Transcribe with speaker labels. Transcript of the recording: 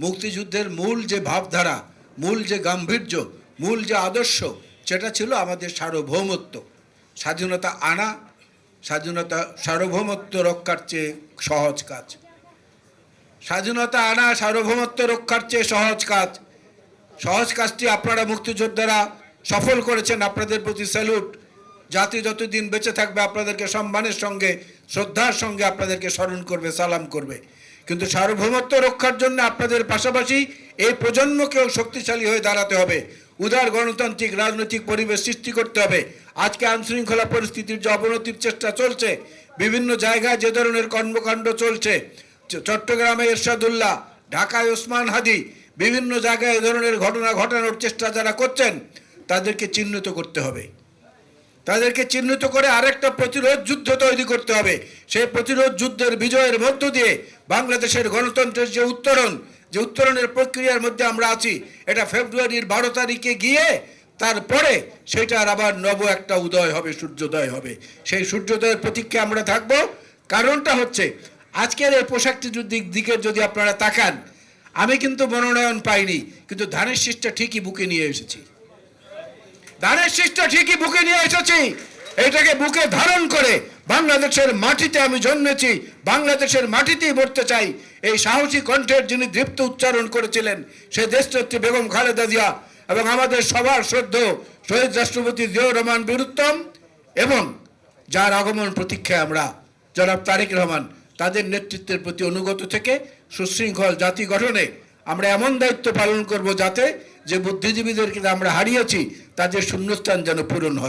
Speaker 1: মুক্তিযুদ্ধের মূল যে ভাবধারা, মূল যে গাম্ভীর্য, মূল যে আদর্শ, সেটা ছিল আমাদের সার্বভৌমত্ব। স্বাধীনতা আনা, স্বাধীনতা সার্বভৌমত্ব রক্ষার চেয়ে সহজ কাজ। স্বাধীনতা আনা, সার্বভৌমত্ব রক্ষার চেয়ে সহজ কাজ। সহজ কাজটি আপনারা মুক্তিযোদ্ধারা সফল করেছেন, আপনাদের প্রতি স্যালুট। জাতি যতদিন বেঁচে থাকবে, আপনাদেরকে সম্মানের সঙ্গে, শ্রদ্ধার সঙ্গে আপনাদেরকে স্মরণ করবে, সালাম করবে। কিন্তু সার্বভৌমত্ব রক্ষার জন্য আপনাদের পাশাপাশি এই প্রজন্মকেও শক্তিশালী হয়ে দাঁড়াতে হবে। উদার গণতান্ত্রিক রাজনৈতিক পরিবেশ সৃষ্টি করতে হবে। আজকে আইনশৃঙ্খলা পরিস্থিতির যে অবনতির চেষ্টা চলছে, বিভিন্ন জায়গায় যে ধরনের কর্মকাণ্ড চলছে চট্টগ্রামে এরশাদুল্লাহ, ঢাকায় ওসমান হাদি, বিভিন্ন জায়গায় এ ধরনের ঘটনা ঘটানোর চেষ্টা যারা করছেন, তাদেরকে চিহ্নিত করতে হবে। তাদেরকে চিহ্নিত করে আরেকটা প্রতিরোধ যুদ্ধ তৈরি করতে হবে। সেই প্রতিরোধ যুদ্ধের বিজয়ের মধ্য দিয়ে বাংলাদেশের গণতন্ত্রের যে উত্তরণ, যে উত্তরণের প্রক্রিয়ার মধ্যে আমরা আছি, এটা ফেব্রুয়ারির বারো তারিখে গিয়ে তারপরে সেটার আবার নব একটা উদয় হবে, সূর্যোদয় হবে। সেই সূর্যোদয়ের প্রতীক্ষে আমরা থাকব। কারণটা হচ্ছে, আজকের এই পোশাকটি যদি দিকে যদি আপনারা তাকান, আমি কিন্তু মনোনয়ন পাইনি, কিন্তু ধানের শীষটা ঠিকই বুকে নিয়ে এসেছি। ধানের শীষটা ঠিকই বুকে নিয়ে এসেছি। এটাকে বুকে ধারণ করে বাংলাদেশের মাটিতে আমি জন্মেছি, বাংলাদেশের মাটিতেই মরতে চাই। এই সাহসী কণ্ঠের যিনি দীপ্ত উচ্চারণ করেছিলেন সে দেশনেত্রী বেগম খালেদা জিয়া এবং আমাদের সবার শ্রদ্ধ শহীদ রাষ্ট্রপতি জিয়াউর রহমান বীরুত্তম এবং যার আগমন প্রতীক্ষায় আমরা জনাব তারেক রহমান তাদের নেতৃত্বের প্রতি অনুগত থেকে সুশৃঙ্খল জাতি গঠনে আমরা এমন দায়িত্ব পালন করব যাতে যে বুদ্ধিজীবীদেরকে আমরা হারিয়েছি তাদের শূন্যস্থান যেন পূরণ হয়।